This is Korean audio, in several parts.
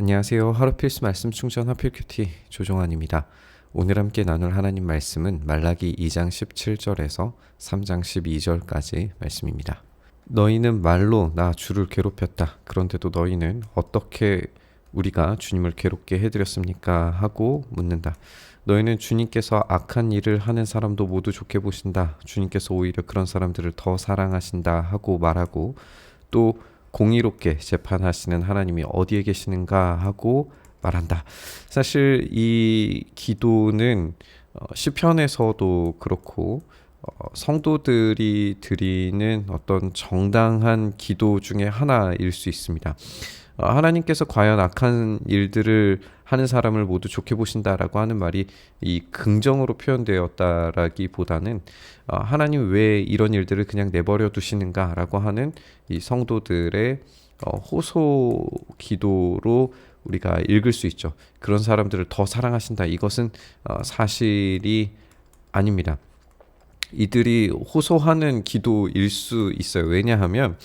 안녕하세요. 하루 필수 말씀 충전 하필 큐티 조종환입니다. 오늘 함께 나눌 하나님 말씀은 말라기 2장 17절에서 3장 12절까지 말씀입니다. 너희는 말로 나 주를 괴롭혔다. 그런데도 너희는 어떻게 우리가 주님을 괴롭게 해드렸습니까? 하고 묻는다. 너희는 주님께서 악한 일을 하는 사람도 모두 좋게 보신다. 주님께서 오히려 그런 사람들을 더 사랑하신다. 하고 말하고 또 공의롭게 재판하시는 하나님이 어디에 계시는가 하고 말한다. 사실 이 기도는 어, 시편에서도 그렇고 어, 성도들이 드리는 어떤 정당한 기도 중에 하나일 수 있습니다. 어, 하나님께서 과연 악한 일들을 하는 사람을 모두 좋게 보신다라고 하는 말이 이 긍정으로 표현되었다라기보다는 어, 하나님 왜 이런 일들을 그냥 내버려 두시는가라고 하는 이 성도들의 어, 호소 기도로 우리가 읽을 수 있죠. 그런 사람들을 더 사랑하신다. 이것은 어, 사실이 아닙니다. 이들이 호소하는 기도일 수 있어요. 왜냐하면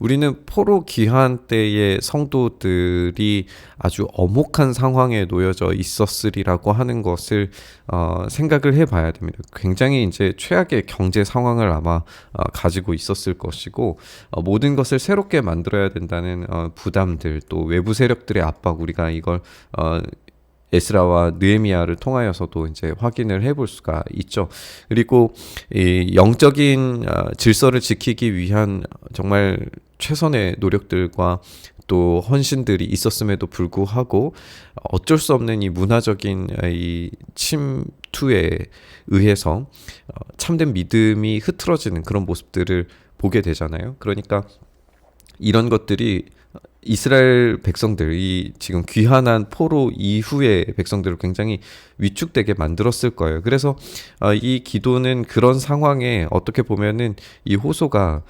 우리는 포로 귀한 때의 성도들이 아주 엄혹한 상황에 놓여져 있었으리라고 하는 것을 어, 생각을 해봐야 됩니다. 굉장히 이제 최악의 경제 상황을 아마 어, 가지고 있었을 것이고 어, 모든 것을 새롭게 만들어야 된다는 어, 부담들 또 외부 세력들의 압박 우리가 이걸 어, 에스라와 느에미아를 통하여서도 이제 확인을 해볼 수가 있죠. 그리고 이 영적인 어, 질서를 지키기 위한 정말 최선의 노력들과 또 헌신들이 있었음에도 불구하고 어쩔 수 없는 이 문화적인 이 침투에 의해서 어, 참된 믿음이 흐트러지는 그런 모습들을 보게 되잖아요. 그러니까 이런 것들이 이스라엘 백성들이 지금 귀환한 포로 이후의 백성들을 굉장히 위축되게 만들었을 거예요. 그래서 어, 이 기도는 그런 상황에 어떻게 보면은 이 호소가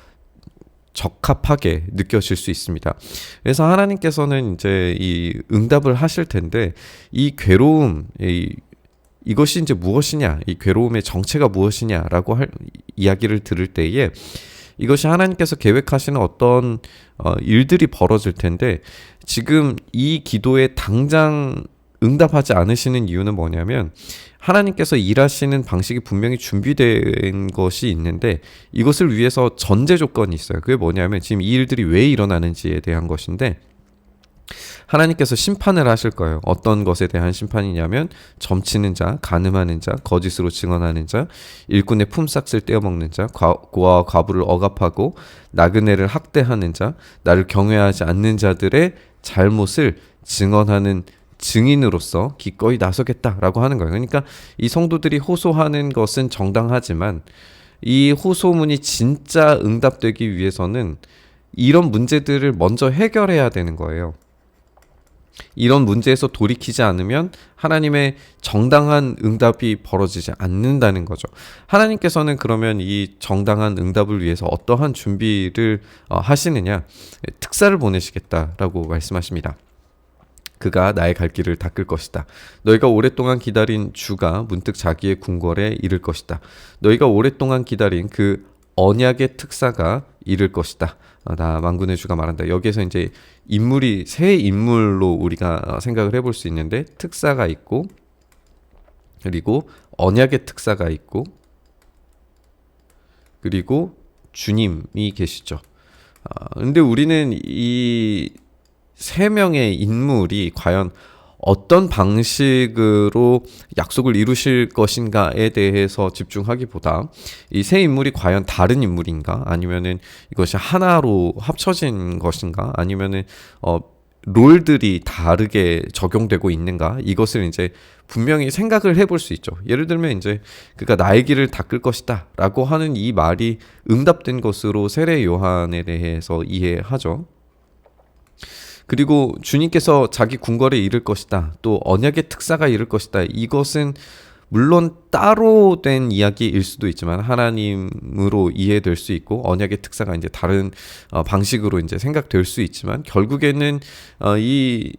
적합하게 느껴질 수 있습니다. 그래서 하나님께서는 이제 이 응답을 하실 텐데 이 괴로움, 이 이것이 이제 무엇이냐, 이 괴로움의 정체가 무엇이냐라고 할 이야기를 들을 때에 이것이 하나님께서 계획하시는 어떤 어, 일들이 벌어질 텐데 지금 이 기도에 당장 응답하지 않으시는 이유는 뭐냐면 하나님께서 일하시는 방식이 분명히 준비된 것이 있는데 이것을 위해서 전제 조건이 있어요. 그게 뭐냐면 지금 이 일들이 왜 일어나는지에 대한 것인데 하나님께서 심판을 하실 거예요. 어떤 것에 대한 심판이냐면 점치는 자, 가늠하는 자, 거짓으로 증언하는 자, 일꾼의 품삯을 떼어먹는 자, 고아와 과부를 억압하고 나그네를 학대하는 자, 나를 경외하지 않는 자들의 잘못을 증언하는 증인으로서 기꺼이 나서겠다라고 하는 거예요. 그러니까 이 성도들이 호소하는 것은 정당하지만 이 호소문이 진짜 응답되기 위해서는 이런 문제들을 먼저 해결해야 되는 거예요. 이런 문제에서 돌이키지 않으면 하나님의 정당한 응답이 벌어지지 않는다는 거죠. 하나님께서는 그러면 이 정당한 응답을 위해서 어떠한 준비를 어, 하시느냐? 특사를 보내시겠다라고 말씀하십니다. 그가 나의 갈 길을 닦을 것이다. 너희가 오랫동안 기다린 주가 문득 자기의 궁궐에 이를 것이다. 너희가 오랫동안 기다린 그 언약의 특사가 이를 것이다. 어, 나 만군의 주가 말한다. 여기에서 이제 인물이 새 인물로 우리가 어, 생각을 해볼 수 있는데 특사가 있고 그리고 언약의 특사가 있고 그리고 주님이 계시죠. 아, 근데 우리는 이 세 명의 인물이 과연 어떤 방식으로 약속을 이루실 것인가에 대해서 집중하기보다 이 세 인물이 과연 다른 인물인가 아니면은 이것이 하나로 합쳐진 것인가 아니면은 어 롤들이 다르게 적용되고 있는가 이것을 이제 분명히 생각을 해볼 수 있죠. 예를 들면 이제 그가 나의 길을 닦을 것이다라고 하는 이 말이 응답된 것으로 세례 요한에 대해서 이해하죠. 그리고 주님께서 자기 궁궐에 이를 것이다. 또 언약의 특사가 이를 것이다. 이것은 물론 따로 된 이야기일 수도 있지만 하나님으로 이해될 수 있고 언약의 특사가 이제 다른 어, 방식으로 이제 생각될 수 있지만 결국에는 어, 이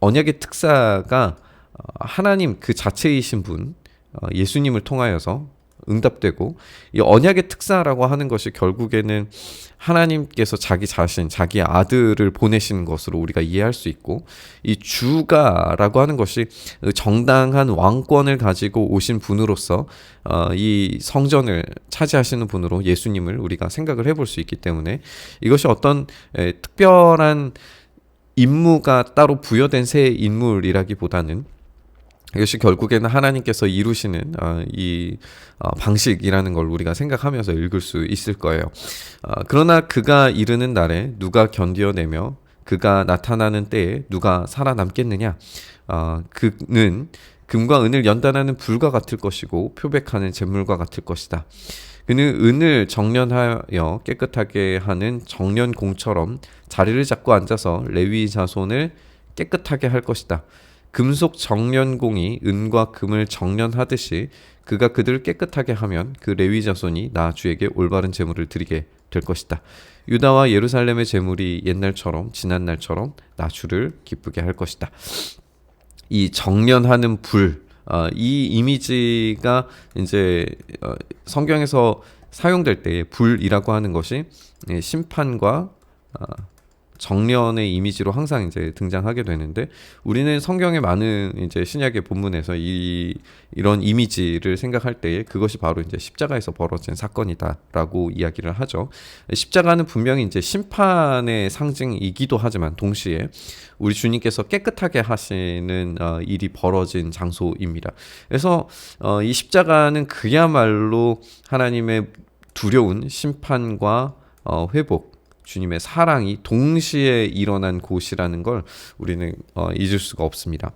언약의 특사가 어, 하나님 그 자체이신 분 어, 예수님을 통하여서 응답되고 이 언약의 특사라고 하는 것이 결국에는 하나님께서 자기 자신, 자기 아들을 보내시는 것으로 우리가 이해할 수 있고 이 주가라고 하는 것이 정당한 왕권을 가지고 오신 분으로서 어, 이 성전을 차지하시는 분으로 예수님을 우리가 생각을 해볼 수 있기 때문에 이것이 어떤 에, 특별한 임무가 따로 부여된 새 인물이라기보다는 이것이 결국에는 하나님께서 이루시는 어, 이 어, 방식이라는 걸 우리가 생각하면서 읽을 수 있을 거예요. 어, 그러나 그가 이르는 날에 누가 견디어내며 그가 나타나는 때에 누가 살아남겠느냐? 어, 그는 금과 은을 연단하는 불과 같을 것이고 표백하는 잿물과 같을 것이다. 그는 은을 정련하여 깨끗하게 하는 정련공처럼 자리를 잡고 앉아서 레위 자손을 깨끗하게 할 것이다. 금속 정련공이 은과 금을 정련하듯이 그가 그들을 깨끗하게 하면 그 레위 자손이 나 주에게 올바른 제물을 드리게 될 것이다. 유다와 예루살렘의 제물이 옛날처럼 지난 날처럼 나 주를 기쁘게 할 것이다. 이 정련하는 불, 어, 이 이미지가 이제 어, 성경에서 사용될 때 불이라고 하는 것이 예, 심판과 어, 정련의 이미지로 항상 이제 등장하게 되는데 우리는 성경의 많은 이제 신약의 본문에서 이 이런 이미지를 생각할 때에 그것이 바로 이제 십자가에서 벌어진 사건이다라고 이야기를 하죠. 십자가는 분명히 이제 심판의 상징이기도 하지만 동시에 우리 주님께서 깨끗하게 하시는 어, 일이 벌어진 장소입니다. 그래서 어, 이 십자가는 그야말로 하나님의 두려운 심판과 어, 회복 주님의 사랑이 동시에 일어난 곳이라는 걸 우리는 어, 잊을 수가 없습니다.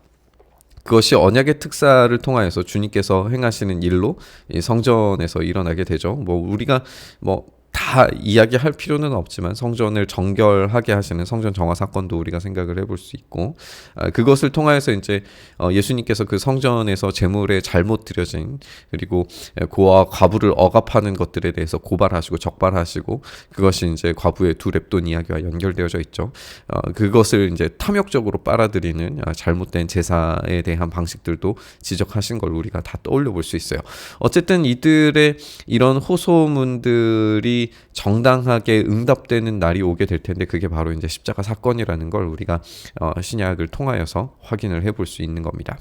그것이 언약의 특사를 통하여서 주님께서 행하시는 일로 성전에서 일어나게 되죠. 뭐 우리가 뭐 다 이야기할 필요는 없지만 성전을 정결하게 하시는 성전 정화 사건도 우리가 생각을 해볼 수 있고 아, 그것을 통하여서 이제 어, 예수님께서 그 성전에서 재물에 잘못 들여진 그리고 고아 과부를 억압하는 것들에 대해서 고발하시고 적발하시고 그것이 이제 과부의 두 랩돈 이야기와 연결되어져 있죠. 어, 그것을 이제 탐욕적으로 빨아들이는 아, 잘못된 제사에 대한 방식들도 지적하신 걸 우리가 다 떠올려 볼 수 있어요. 어쨌든 이들의 이런 호소문들이 정당하게 응답되는 날이 오게 될 텐데 그게 바로 이제 십자가 사건이라는 걸 우리가 어, 신약을 통하여서 확인을 해볼 수 있는 겁니다.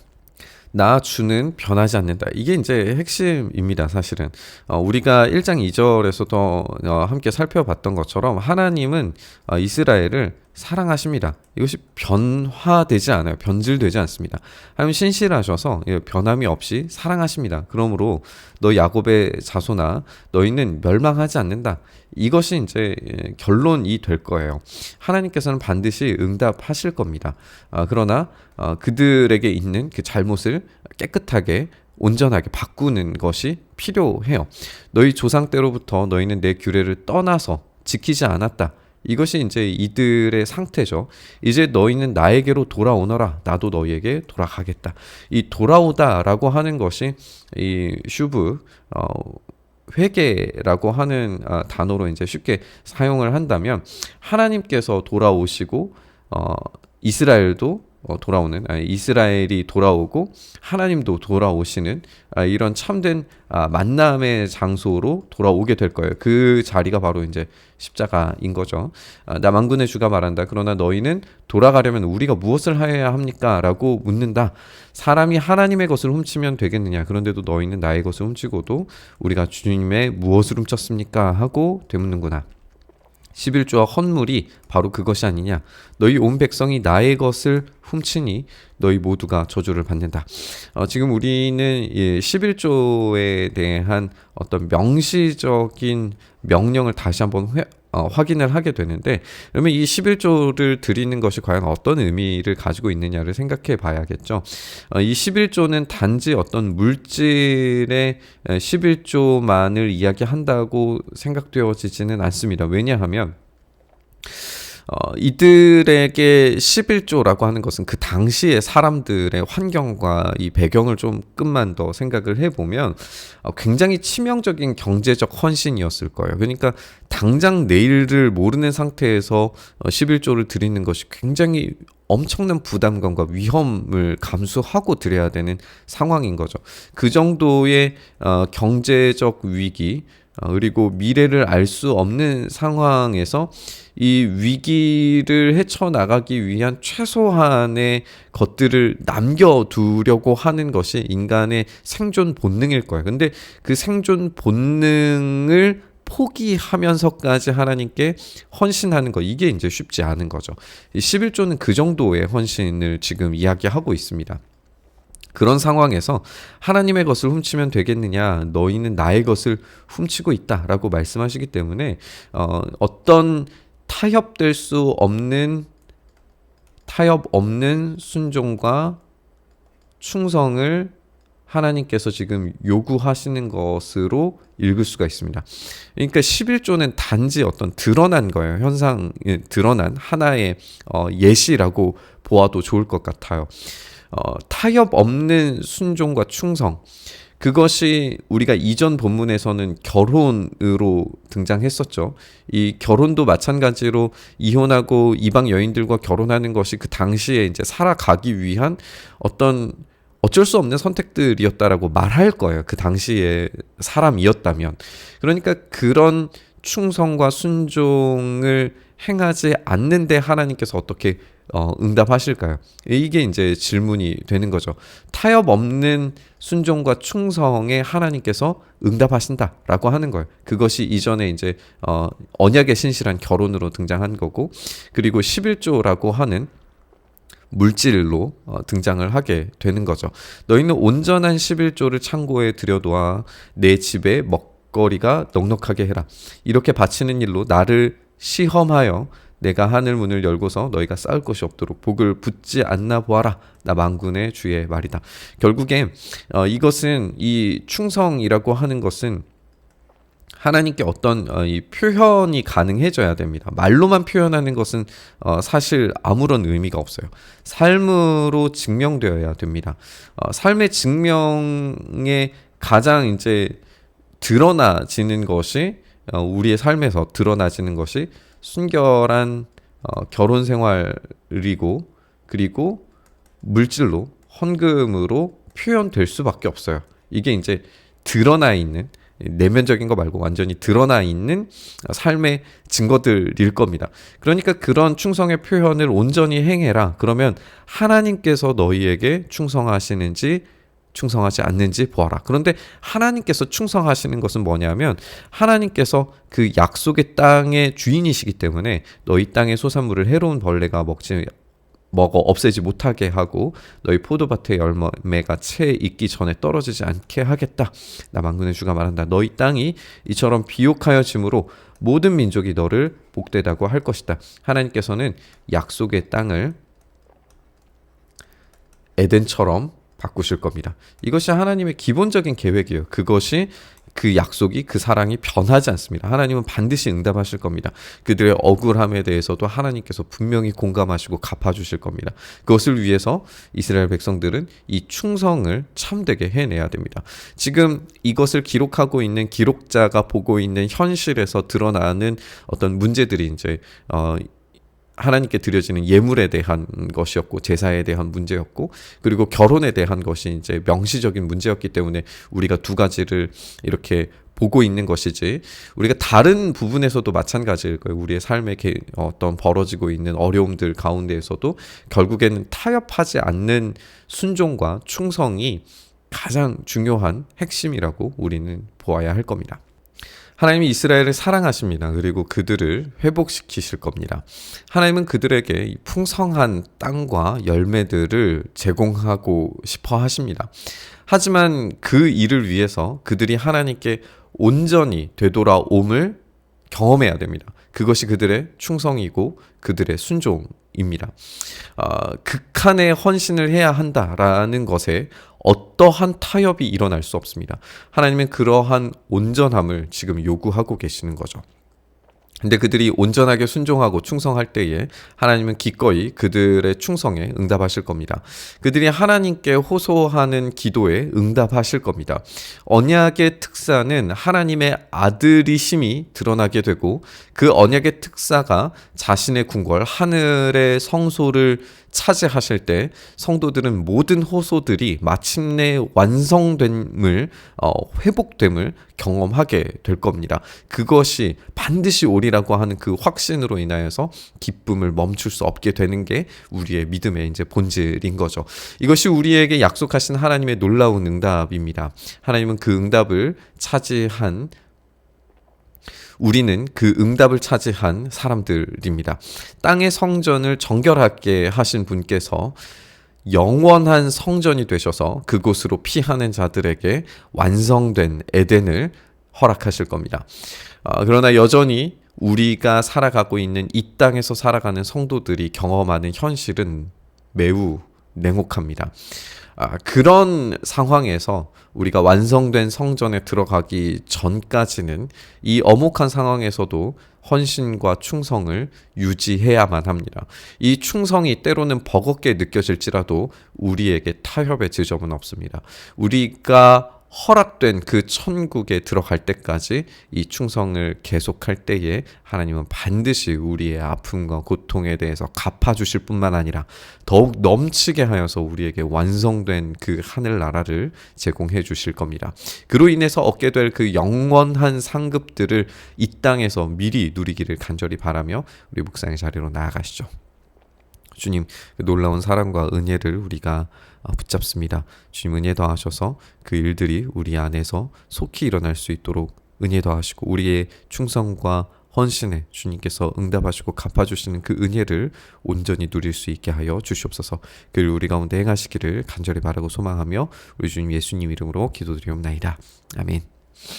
나 주는 변하지 않는다. 이게 이제 핵심입니다, 사실은. 어, 우리가 1장 2절에서도 어, 함께 살펴봤던 것처럼 하나님은 어, 이스라엘을 사랑하십니다. 이것이 변화되지 않아요. 변질되지 않습니다. 하나님 신실하셔서 예, 변함이 없이 사랑하십니다. 그러므로 너 야곱의 자손아 너희는 멸망하지 않는다. 이것이 이제 예, 결론이 될 거예요. 하나님께서는 반드시 응답하실 겁니다. 아, 그러나 어, 그들에게 있는 그 잘못을 깨끗하게 온전하게 바꾸는 것이 필요해요. 너희 조상 때로부터 너희는 내 규례를 떠나서 지키지 않았다. 이것이 이제 이들의 상태죠. 이제 너희는 나에게로 돌아오너라. 나도 너희에게 돌아가겠다. 이 돌아오다라고 하는 것이 이 슈브 어, 회개라고 하는 아, 단어로 이제 쉽게 사용을 한다면 하나님께서 돌아오시고 어, 이스라엘도 어, 돌아오는 아, 이스라엘이 돌아오고 하나님도 돌아오시는 아, 이런 참된 아, 만남의 장소로 돌아오게 될 거예요. 그 자리가 바로 이제 십자가인 거죠. 만군의 주가 말한다. 그러나 너희는 돌아가려면 우리가 무엇을 해야 합니까?라고 묻는다. 사람이 하나님의 것을 훔치면 되겠느냐? 그런데도 너희는 나의 것을 훔치고도 우리가 주님의 무엇을 훔쳤습니까? 하고 되묻는구나. 11조와 헌물이 바로 그것이 아니냐. 너희 온 백성이 나의 것을 훔치니 너희 모두가 저주를 받는다. 어, 지금 우리는 예, 11조에 대한 어떤 명시적인 명령을 다시 한번 회, 어, 확인을 하게 되는데 그러면 이 11조를 드리는 것이 과연 어떤 의미를 가지고 있느냐를 생각해 봐야겠죠. 어, 이 11조는 단지 어떤 물질의 11조만을 이야기한다고 생각되어지지는 않습니다. 왜냐하면 어, 이들에게 11조라고 하는 것은 그 당시의 사람들의 환경과 이 배경을 좀 끝만 더 생각을 해보면 어, 굉장히 치명적인 경제적 헌신이었을 거예요. 그러니까 당장 내일을 모르는 상태에서 어, 11조를 드리는 것이 굉장히 엄청난 부담감과 위험을 감수하고 드려야 되는 상황인 거죠. 그 정도의 어, 경제적 위기 어, 그리고 미래를 알 수 없는 상황에서 이 위기를 헤쳐나가기 위한 최소한의 것들을 남겨두려고 하는 것이 인간의 생존 본능일 거예요. 근데 그 생존 본능을 포기하면서까지 하나님께 헌신하는 거 이게 이제 쉽지 않은 거죠. 11조는 그 정도의 헌신을 지금 이야기하고 있습니다. 그런 상황에서 하나님의 것을 훔치면 되겠느냐? 너희는 나의 것을 훔치고 있다라고 말씀하시기 때문에 어, 어떤 타협될 수 없는 타협 없는 순종과 충성을 하나님께서 지금 요구하시는 것으로 읽을 수가 있습니다. 그러니까 11조는 단지 어떤 드러난 거예요. 현상 드러난 하나의 어, 예시라고 보아도 좋을 것 같아요. 어, 타협 없는 순종과 충성. 그것이 우리가 이전 본문에서는 결혼으로 등장했었죠. 이 결혼도 마찬가지로 이혼하고 이방 여인들과 결혼하는 것이 그 당시에 이제 살아가기 위한 어떤 어쩔 수 없는 선택들이었다라고 말할 거예요. 그 당시에 사람이었다면. 그러니까 그런 충성과 순종을 행하지 않는데 하나님께서 어떻게 어, 응답하실까요? 이게 이제 질문이 되는 거죠. 타협 없는 순종과 충성에 하나님께서 응답하신다라고 하는 거예요. 그것이 이전에 이제 어, 언약의 신실한 결혼으로 등장한 거고, 그리고 11조라고 하는 물질로 어, 등장을 하게 되는 거죠. 너희는 온전한 11조를 창고에 들여놓아 내 집에 먹거리가 넉넉하게 해라. 이렇게 바치는 일로 나를 시험하여 내가 하늘 문을 열고서 너희가 쌓을 것이 없도록 복을 붙지 않나 보아라. 나 만군의 주의 말이다. 결국에 어, 이것은 이 충성이라고 하는 것은 하나님께 어떤 어, 이 표현이 가능해져야 됩니다. 말로만 표현하는 것은 어, 사실 아무런 의미가 없어요. 삶으로 증명되어야 됩니다. 어, 삶의 증명에 가장 이제 드러나지는 것이 어, 우리의 삶에서 드러나지는 것이 순결한 어, 결혼 생활이고 그리고 물질로 헌금으로 표현될 수밖에 없어요. 이게 이제 드러나 있는 내면적인 거 말고 완전히 드러나 있는 삶의 증거들일 겁니다. 그러니까 그런 충성의 표현을 온전히 행해라. 그러면 하나님께서 너희에게 충성하시는지 충성하지 않는지 보아라. 그런데 하나님께서 충성하시는 것은 뭐냐면 하나님께서 그 약속의 땅의 주인이시기 때문에 너희 땅의 소산물을 해로운 벌레가 먹지 먹어 없애지 못하게 하고 너희 포도밭의 열매가 채 익기 전에 떨어지지 않게 하겠다. 나 만군의 주가 말한다. 너희 땅이 이처럼 비옥하여 짐으로 모든 민족이 너를 복되다고 할 것이다. 하나님께서는 약속의 땅을 에덴처럼 바꾸실 겁니다. 이것이 하나님의 기본적인 계획이에요. 그것이 그 약속이 그 사랑이 변하지 않습니다. 하나님은 반드시 응답하실 겁니다. 그들의 억울함에 대해서도 하나님께서 분명히 공감하시고 갚아주실 겁니다. 그것을 위해서 이스라엘 백성들은 이 충성을 참되게 해내야 됩니다. 지금 이것을 기록하고 있는 기록자가 보고 있는 현실에서 드러나는 어떤 문제들이 이제 어, 하나님께 드려지는 예물에 대한 것이었고 제사에 대한 문제였고 그리고 결혼에 대한 것이 이제 명시적인 문제였기 때문에 우리가 두 가지를 이렇게 보고 있는 것이지 우리가 다른 부분에서도 마찬가지일 거예요. 우리의 삶에 어떤 벌어지고 있는 어려움들 가운데에서도 결국에는 타협하지 않는 순종과 충성이 가장 중요한 핵심이라고 우리는 보아야 할 겁니다. 하나님이 이스라엘을 사랑하십니다. 그리고 그들을 회복시키실 겁니다. 하나님은 그들에게 풍성한 땅과 열매들을 제공하고 싶어 하십니다. 하지만 그 일을 위해서 그들이 하나님께 온전히 되돌아옴을 경험해야 됩니다. 그것이 그들의 충성이고 그들의 순종 입니다. 어, 극한의 헌신을 해야 한다라는 것에 어떠한 타협이 일어날 수 없습니다. 하나님은 그러한 온전함을 지금 요구하고 계시는 거죠. 근데 그들이 온전하게 순종하고 충성할 때에 하나님은 기꺼이 그들의 충성에 응답하실 겁니다. 그들이 하나님께 호소하는 기도에 응답하실 겁니다. 언약의 특사는 하나님의 아들이심이 드러나게 되고 그 언약의 특사가 자신의 궁궐 하늘의 성소를 차지하실 때 성도들은 모든 호소들이 마침내 완성됨을 어, 회복됨을 경험하게 될 겁니다. 그것이 반드시 오리라고 하는 그 확신으로 인하여서 기쁨을 멈출 수 없게 되는 게 우리의 믿음의 이제 본질인 거죠. 이것이 우리에게 약속하신 하나님의 놀라운 응답입니다. 하나님은 그 응답을 차지한 우리는 그 응답을 차지한 사람들입니다. 땅의 성전을 정결하게 하신 분께서 영원한 성전이 되셔서 그곳으로 피하는 자들에게 완성된 에덴을 허락하실 겁니다. 아, 그러나 여전히 우리가 살아가고 있는 이 땅에서 살아가는 성도들이 경험하는 현실은 매우 냉혹합니다. 아, 그런 상황에서 우리가 완성된 성전에 들어가기 전까지는 이 엄혹한 상황에서도 헌신과 충성을 유지해야만 합니다. 이 충성이 때로는 버겁게 느껴질지라도 우리에게 타협의 지점은 없습니다. 우리가 허락된 그 천국에 들어갈 때까지 이 충성을 계속할 때에 하나님은 반드시 우리의 아픔과 고통에 대해서 갚아주실 뿐만 아니라 더욱 넘치게 하여서 우리에게 완성된 그 하늘 나라를 제공해 주실 겁니다. 그로 인해서 얻게 될 그 영원한 상급들을 이 땅에서 미리 누리기를 간절히 바라며 우리 묵상의 자리로 나아가시죠. 주님 그 놀라운 사랑과 은혜를 우리가 어, 붙잡습니다. 주님 은혜 더하셔서 그 일들이 우리 안에서 속히 일어날 수 있도록 은혜 더하시고 우리의 충성과 헌신에 주님께서 응답하시고 갚아주시는 그 은혜를 온전히 누릴 수 있게 하여 주시옵소서. 그를 우리 가운데 행하시기를 간절히 바라고 소망하며 우리 주님 예수님 이름으로 기도드리옵나이다. 아멘.